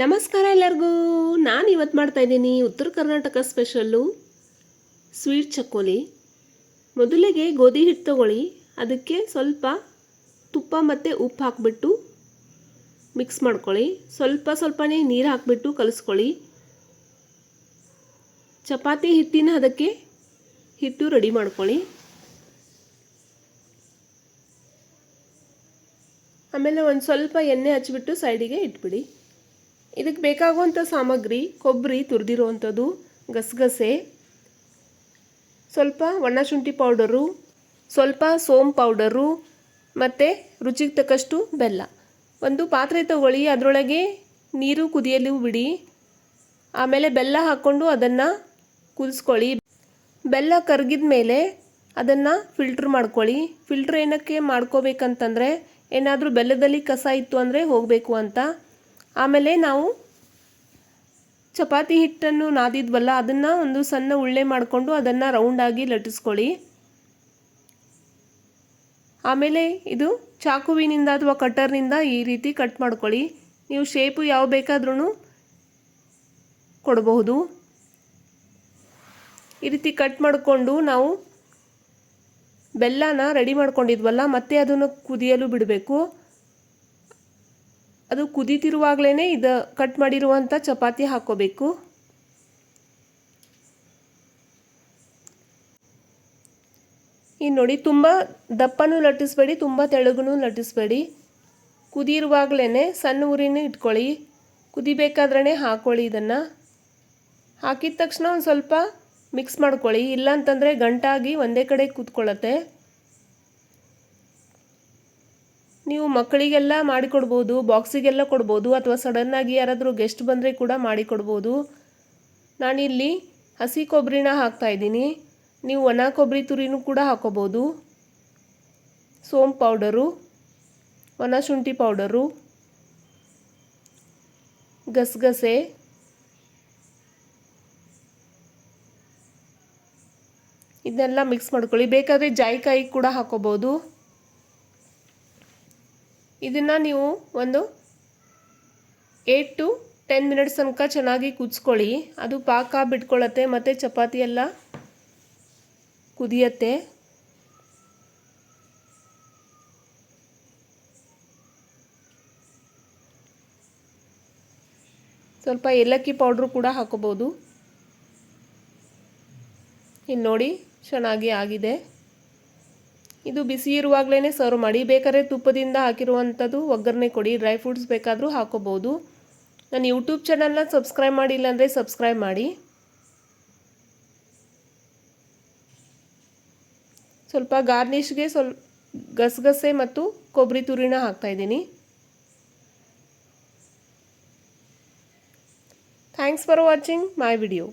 ನಮಸ್ಕಾರ ಎಲ್ಲರಿಗೂ. ನಾನು ಇವತ್ತು ಮಾಡ್ತಾ ಇದ್ದೀನಿ ಉತ್ತರ ಕರ್ನಾಟಕ ಸ್ಪೆಷಲ್ಲು ಸ್ವೀಟ್ ಚಕ್ಕೋಲಿ. ಮೊದಲಿಗೆ ಗೋಧಿ ಹಿಟ್ಟು ತಗೊಳ್ಳಿ. ಅದಕ್ಕೆ ಸ್ವಲ್ಪ ತುಪ್ಪ ಮತ್ತು ಉಪ್ಪು ಹಾಕಿಬಿಟ್ಟು ಮಿಕ್ಸ್ ಮಾಡ್ಕೊಳ್ಳಿ. ಸ್ವಲ್ಪ ಸ್ವಲ್ಪನೇ ನೀರು ಹಾಕಿಬಿಟ್ಟು ಕಲಿಸ್ಕೊಳ್ಳಿ. ಚಪಾತಿ ಹಿಟ್ಟಿನ ಅದಕ್ಕೆ ಹಿಟ್ಟು ರೆಡಿ ಮಾಡ್ಕೊಳ್ಳಿ. ಆಮೇಲೆ ಒಂದು ಸ್ವಲ್ಪ ಎಣ್ಣೆ ಹಚ್ಚಿಬಿಟ್ಟು ಸೈಡಿಗೆ ಇಟ್ಬಿಡಿ. ಇದಕ್ಕೆ ಬೇಕಾಗುವಂಥ ಸಾಮಗ್ರಿ, ಕೊಬ್ಬರಿ ತುರಿದಿರುವಂಥದ್ದು, ಗಸಗಸೆ, ಸ್ವಲ್ಪ ಒಣ ಶುಂಠಿ ಪೌಡರು, ಸ್ವಲ್ಪ ಸೋಮ್ ಪೌಡರು ಮತ್ತು ರುಚಿಗೆ ತಕ್ಕಷ್ಟು ಬೆಲ್ಲ. ಒಂದು ಪಾತ್ರೆ ತಗೊಳ್ಳಿ, ಅದರೊಳಗೆ ನೀರು ಕುದಿಯಲು ಬಿಡಿ. ಆಮೇಲೆ ಬೆಲ್ಲ ಹಾಕ್ಕೊಂಡು ಅದನ್ನು ಕುದಿಸ್ಕೊಳ್ಳಿ. ಬೆಲ್ಲ ಕರಗಿದ ಮೇಲೆ ಅದನ್ನು ಫಿಲ್ಟ್ರ್ ಮಾಡ್ಕೊಳ್ಳಿ. ಫಿಲ್ಟ್ರ್ ಏನಕ್ಕೆ ಮಾಡ್ಕೋಬೇಕಂತಂದರೆ, ಏನಾದರೂ ಬೆಲ್ಲದಲ್ಲಿ ಕಸ ಇತ್ತು ಅಂದರೆ ಹೋಗಬೇಕು ಅಂತ. ಆಮೇಲೆ ನಾವು ಚಪಾತಿ ಹಿಟ್ಟನ್ನು ನಾದಿದ್ವಲ್ಲ, ಅದನ್ನು ಒಂದು ಸಣ್ಣ ಉಳ್ಳೆ ಮಾಡಿಕೊಂಡು ಅದನ್ನು ರೌಂಡಾಗಿ ಲಟ್ಟಿಸ್ಕೊಳ್ಳಿ. ಆಮೇಲೆ ಇದು ಚಾಕುವಿನಿಂದ ಅಥವಾ ಕಟ್ಟರ್ನಿಂದ ಈ ರೀತಿ ಕಟ್ ಮಾಡ್ಕೊಳ್ಳಿ. ನೀವು ಶೇಪು ಯಾವ ಬೇಕಾದ್ರೂ ಕೊಡಬಹುದು. ಈ ರೀತಿ ಕಟ್ ಮಾಡಿಕೊಂಡು ನಾವು ಬೆಲ್ಲನ ರೆಡಿ ಮಾಡ್ಕೊಂಡಿದ್ವಲ್ಲ, ಮತ್ತೆ ಅದನ್ನು ಕುದಿಯಲು ಬಿಡಬೇಕು. ಅದು ಕುದೀತಿರುವಾಗಲೇ ಇದು ಕಟ್ ಮಾಡಿರುವಂಥ ಚಪಾತಿ ಹಾಕ್ಕೋಬೇಕು ಇನ್ನು ನೋಡಿ ತುಂಬ ದಪ್ಪನೂ ಲಟ್ಟಿಸ್ಬೇಡಿ, ತುಂಬ ತೆಳಗೂ ಲಟ್ಟಿಸ್ಬೇಡಿ. ಕುದಿರುವಾಗಲೇ ಸಣ್ಣ ಉರಿನ ಇಟ್ಕೊಳ್ಳಿ. ಕುದಿಬೇಕಾದ್ರೇ ಹಾಕ್ಕೊಳ್ಳಿ ಇದನ್ನು. ಹಾಕಿದ ತಕ್ಷಣ ಒಂದು ಸ್ವಲ್ಪ ಮಿಕ್ಸ್ ಮಾಡ್ಕೊಳ್ಳಿ. ಇಲ್ಲಾಂತಂದರೆ ಗಂಟಾಗಿ ಒಂದೇ ಕಡೆ ಕೂತ್ಕೊಳ್ಳುತ್ತೆ. ನೀವು ಮಕ್ಕಳಿಗೆಲ್ಲ ಮಾಡಿಕೊಡ್ಬೋದು, ಬಾಕ್ಸಿಗೆಲ್ಲ ಕೊಡ್ಬೋದು, ಅಥವಾ ಸಡನ್ನಾಗಿ ಯಾರಾದರೂ ಗೆಸ್ಟ್ ಬಂದರೆ ಕೂಡ ಮಾಡಿಕೊಡ್ಬೋದು. ನಾನಿಲ್ಲಿ ಹಸಿ ಕೊಬ್ಬರಿನ ಹಾಕ್ತಾಯಿದ್ದೀನಿ ನೀವು ಒಣ ಕೊಬ್ಬರಿ ತುರಿನೂ ಕೂಡ ಹಾಕೋಬೋದು. ಸೋಮ್ ಪೌಡರು, ಒಣ ಶುಂಠಿ ಪೌಡರು, ಗಸಗಸೆ, ಇದನ್ನೆಲ್ಲ ಮಿಕ್ಸ್ ಮಾಡ್ಕೊಳ್ಳಿ. ಬೇಕಾದರೆ ಜಾಯಿಕಾಯಿ ಕೂಡ ಹಾಕೋಬೋದು. ಇದನ್ನು ನೀವು ಒಂದು ಏಟ್ ಟು ಟೆನ್ ಮಿನಿಟ್ಸ್ ತನಕ ಚೆನ್ನಾಗಿ ಕುದಿಸ್ಕೊಳ್ಳಿ. ಅದು ಪಾಕ ಬಿಟ್ಕೊಳ್ಳುತ್ತೆ, ಮತ್ತು ಚಪಾತಿ ಎಲ್ಲ ಕುದಿಯತ್ತೆ. ಸ್ವಲ್ಪ ಏಲಕ್ಕಿ ಪೌಡ್ರು ಕೂಡ ಹಾಕೋಬೋದು ಇನ್ನು ನೋಡಿ ಚೆನ್ನಾಗಿ ಆಗಿದೆ. ಇದು ಬಿಸಿ ಇರುವಾಗಲೇ ಸರ್ವ್ ಮಾಡಿ. ಬೇಕಾದ್ರೆ ತುಪ್ಪದಿಂದ ಹಾಕಿರುವಂಥದ್ದು ಒಗ್ಗರಣೆ ಕೊಡಿ. ಡ್ರೈ ಫ್ರೂಟ್ಸ್ ಬೇಕಾದರೂ ಹಾಕೋಬೋದು. ನನ್ನ ಯೂಟ್ಯೂಬ್ ಚಾನಲ್ನ ಸಬ್ಸ್ಕ್ರೈಬ್ ಮಾಡಿಲ್ಲ ಅಂದರೆ ಸಬ್ಸ್ಕ್ರೈಬ್ ಮಾಡಿ. ಸ್ವಲ್ಪ ಗಾರ್ನಿಷ್ಗೆ ಸ್ವಲ್ಪ ಗಸಗಸೆ ಮತ್ತು ಕೊಬ್ಬರಿ ತುರಿನ ಹಾಕ್ತಾಯಿದ್ದೀನಿ thanks for watching my video